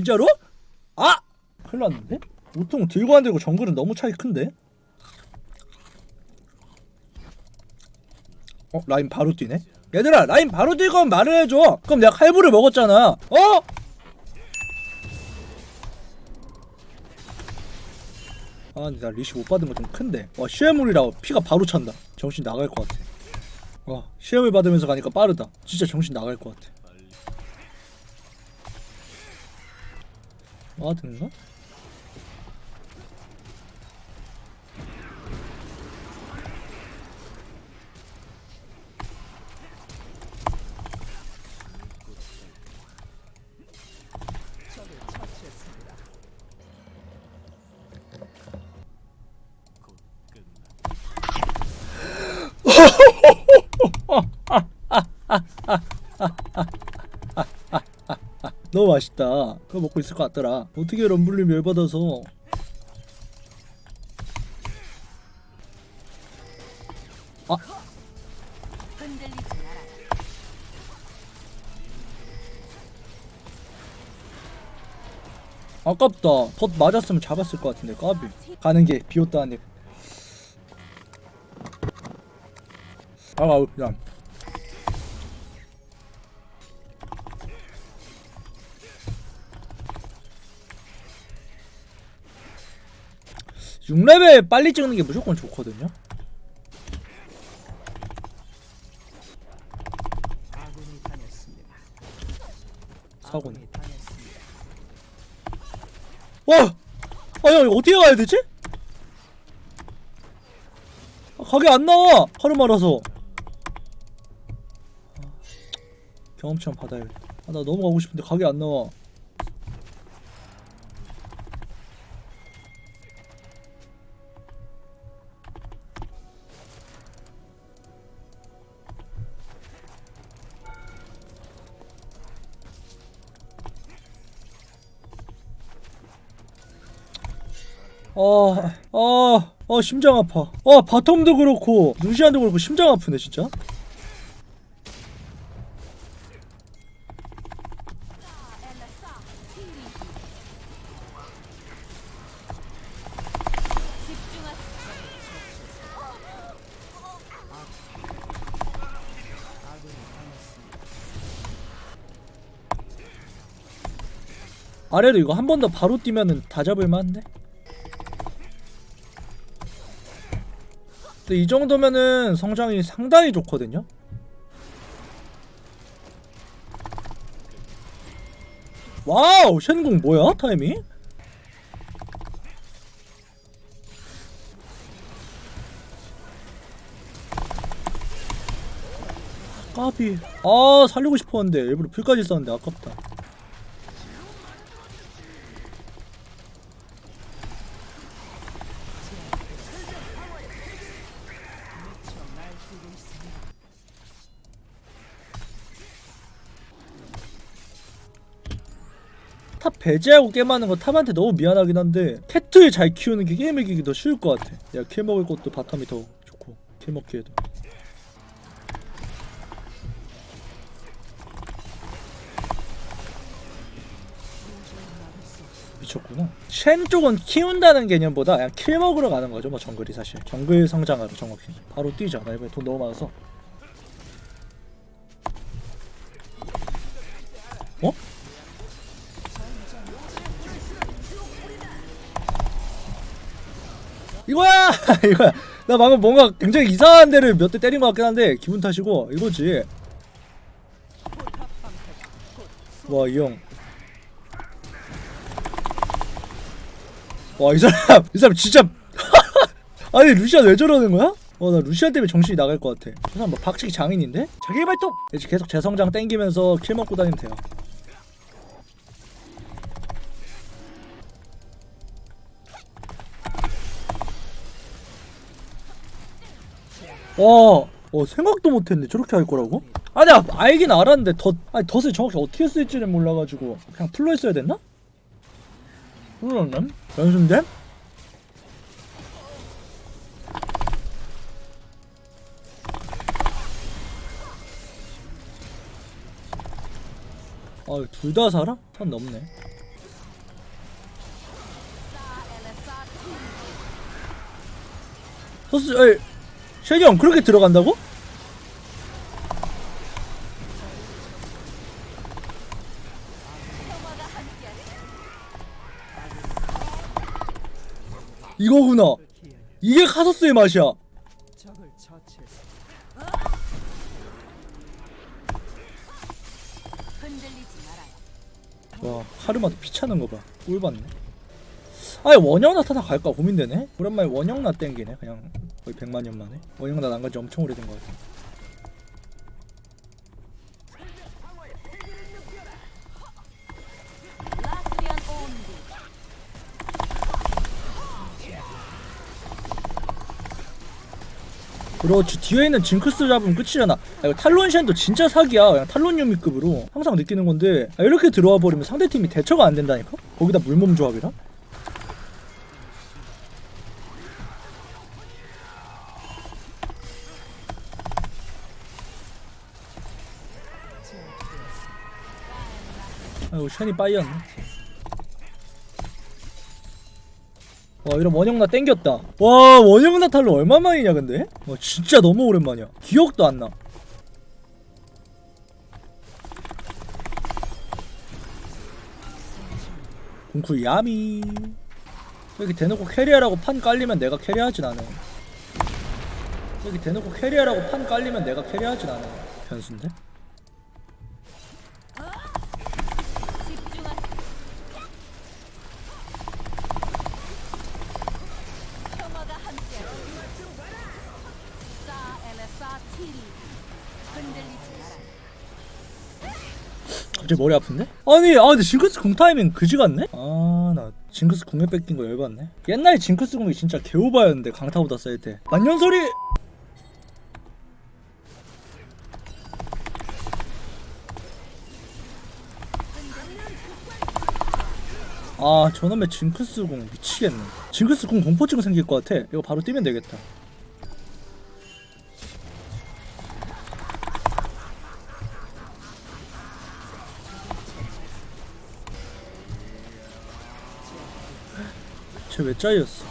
진짜로? 아! 큰일 났는데? 보통 들고 안 들고 정글은 너무 차이 큰데? 어? 라인 바로 뛰네? 얘들아 라인 바로 하면 말을 해줘 그럼 내가 칼부를 먹었잖아 어? 아 근데 나 리시 못 받은 거 좀 큰데 와 시해물이라 피가 바로 찬다 정신 나갈 것 같아 와 시해물 받으면서 가니까 빠르다 진짜 정신 나갈 것 같아 와든가? 너무 맛있다. 그거 먹고 있을 것 같더라. 어떻게 럼블님 열받아서. 아. 아깝다. 덧 맞았으면 잡았을 것 같은데, 까비. 가는 게 비었다 하니. 아, 아우, 그냥. 육레벨 빨리 찍는 게 무조건 좋거든요. 당했습니다. 와! 아, 야, 어떻게 가야 되지? 아, 가게 안 나와! 하루 말아서. 아, 경험치 한 받아야겠다. 아, 나 너무 가고 싶은데 가게 안 나와. 아, 아, 아, 심장 아파. 아, 바텀도 그렇고, 루시안도 그렇고, 심장 아프네, 진짜. 아래로 이거 한 번 더 바로 뛰면은 다 잡을 만 한데? 근데 이 정도면은 성장이 상당히 좋거든요? 와우! 쉔궁 뭐야? 타이밍? 까비 아 살리고 싶었는데 일부러 풀까지 썼는데 아깝다 탑 배제하고 게임하는 거 탑한테 너무 미안하긴 한데 캐틀 잘 키우는 게 게임 이기기 더 쉬울 것 같아. 야 킬 먹을 것도 바텀이 더 좋고 킬 먹기에도. 미쳤구나. 쉔 쪽은 키운다는 개념보다 그냥 킬 먹으러 가는 거죠 뭐 정글이 사실. 정글 성장하러 정확히 바로 뛰죠. 나 이번에 돈 너무 많아서. 어? 이거야! 이거야. 나 방금 뭔가 굉장히 이상한 데를 몇 대 때린 것 같긴 한데 기분 탓이고 이거지. 와 이 형. 와 이 사람 이 사람 진짜 아니 루시안 왜 저러는 거야? 어 나 루시안 때문에 정신이 나갈 것 같아. 이 사람 뭐 박치기 장인인데? 자기 발톱! 이제 계속 재성장 땡기면서 킬 먹고 다니면 돼요 와, 어, 생각도 못했네. 저렇게 할 거라고? 아니야 아, 알긴 알았는데 덧, 아니, 덧을 정확히 어떻게 쓸지는 몰라가지고 그냥 풀로 했어야 됐나? 풀로는? 연습됨? 아, 둘 다 살아? 한 넘네. 소스, 에이, 쉐니 형 그렇게 들어간다고? 이거구나. 이게 카서스의 맛이야. 와 카르마도 피차는 거봐. 꿀받네. 아예 원형나 타다 갈까? 고민되네? 오랜만에 원형나 땡기네 그냥 거의 100만 년 만에? 원형나 난간지 엄청 오래된 것 같아. 그렇지 뒤에 있는 징크스 잡으면 끝이잖아. 아, 이거 탈론시안도 진짜 사기야. 그냥 탈론 유미급으로. 항상 느끼는 건데 아, 이렇게 들어와 버리면 상대팀이 대처가 안 된다니까? 거기다 물몸 조합이라 아이고 션이 빠이였네. 와 이런 원형나 땡겼다. 와 원형나 탈로 얼마만이냐 근데? 와 진짜 너무 오랜만이야. 기억도 안나. 공쿨 야미. 여기 대놓고 캐리하라고 판 깔리면 내가 캐리하진 않아. 여기 대놓고 캐리하라고 판 깔리면 내가 캐리하진 않아. 변수인데? 갑자기 머리 아픈데? 아니 아 근데 징크스 궁 타이밍 그지 같네? 아 나 징크스 궁에 뺏긴 거 열받네 옛날에 징크스 궁이 진짜 개오바였는데 강타보다 셀때 만년 소리! 아 저놈의 징크스 궁 미치겠네 징크스 궁 공포증 생길 것 같아 이거 바로 뛰면 되겠다 쟤왜 짜였어.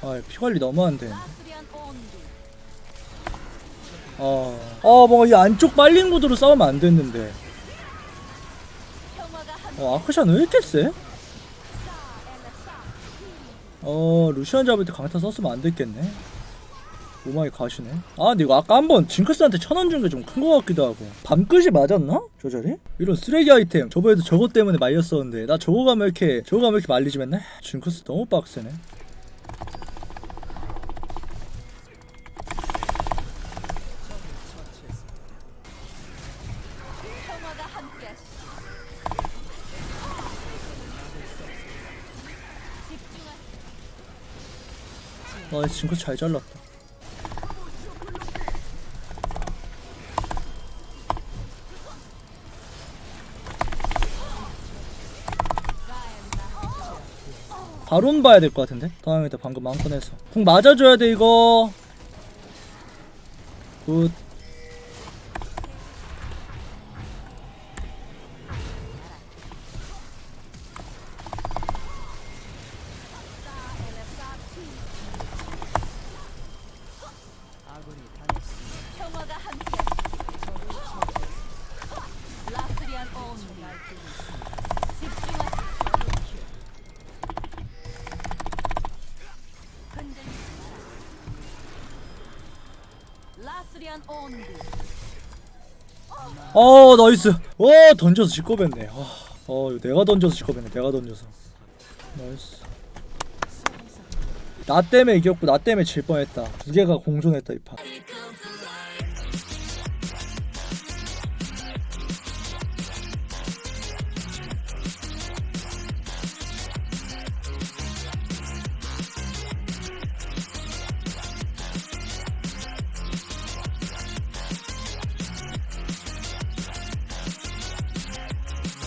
아 피관리 너무 라스리안 온디. 아, 아 뭔가 이 안쪽 빨린 구도로 싸우면 안 됐는데. 어 아크샨 왜 이렇게 세? 어 루시안 잡을 때 강타 썼으면 안 됐겠네 오마이 가시네 아 근데 이거 아까 한번 징크스한테 천 원 준 게 좀 큰 거 같기도 하고 밤끝이 맞았나? 저 자리? 이런 쓰레기 아이템 저번에도 저것 때문에 말렸었는데 나 저거 가면 이렇게 저거 가면 이렇게 말리지 맨날? 징크스 너무 빡세네. 아 징크스 잘 잘랐다 바론 봐야 될 것 같은데? 다음에다 방금 한건 해서. 궁 맞아줘야 돼 이거. 굿 어 나이스. 와 던져서 직거했네. 어, 어 이거 내가 던져서 직거했네. 내가 던져서. 나이스. 나 때문에 이겼고 나 때문에 질 뻔했다. 두 개가 공존했다 이판